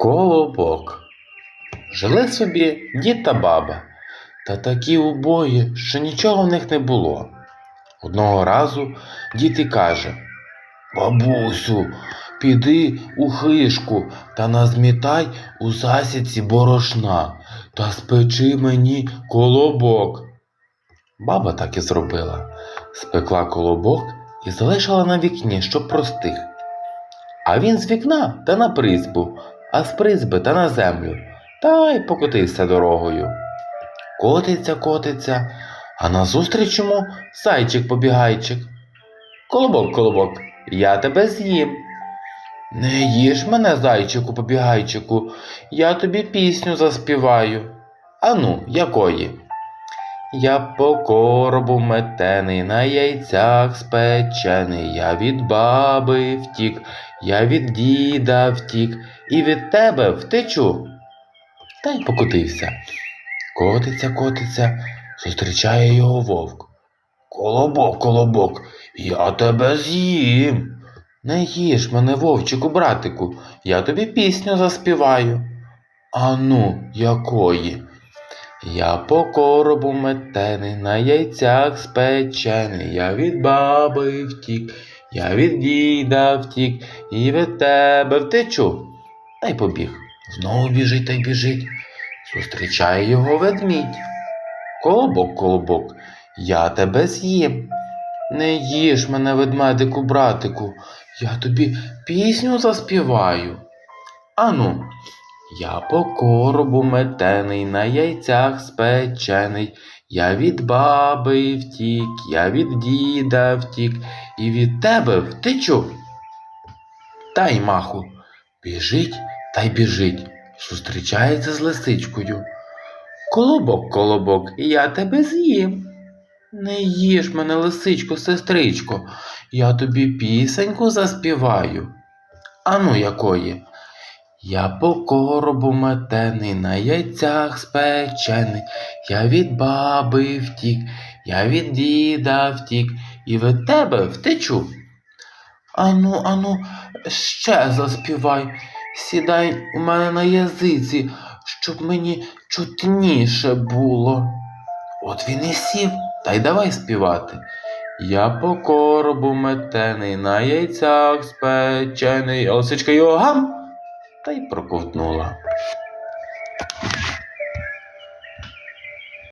Колобок. Жили собі дід та баба, та такі убої, що нічого в них не було. Одного разу дід і каже Бабусю, піди у хишку та назмітай у засідці борошна та спечи мені колобок. Баба так і зробила. Спекла колобок і залишила на вікні, щоб простих. А він з вікна та на призьбу, а з призьби та на землю, та й покотився дорогою. Котиться, котиться, а назустріч йому зайчик побігайчик. Колобок, колобок, я тебе з'їм. Не їж мене, зайчику побігайчику, я тобі пісню заспіваю. Ану, якої? Я по коробу метений, на яйцях спечений, я від баби втік, я від діда втік, і від тебе втечу. Та й покотився. Котиться, котиться, зустрічає його вовк. Колобок, колобок, я тебе з'їм. Не їж мене, вовчику, братику, я тобі пісню заспіваю. Ану, якої? Я по коробу метений, на яйцях спечений, я від баби втік, я від діда втік, і від тебе втечу. Та й побіг. Знову біжить та й біжить. Зустрічає його ведмідь. Колобок, колобок, я тебе з'їм. Не їж мене, ведмедику, братику, я тобі пісню заспіваю. Ану, я по коробу метений, на яйцях спечений, я від баби втік, я від діда втік, і від тебе втечу. Та й маху, біжить та й біжить, зустрічається з лисичкою. Колобок, колобок, я тебе з'їм. Не їж мене, лисичко, сестричко, я тобі пісеньку заспіваю. Ану якої? Я по коробу метений, на яйцях спечений, я від баби втік, я від діда втік, і від тебе втечу. Ану, ану, ще заспівай, сідай у мене на язиці, щоб мені чутніше було. От він і сів, та й давай співати. Я по коробу метений, на яйцях спечений, а лисичка його гам та й проковтнула.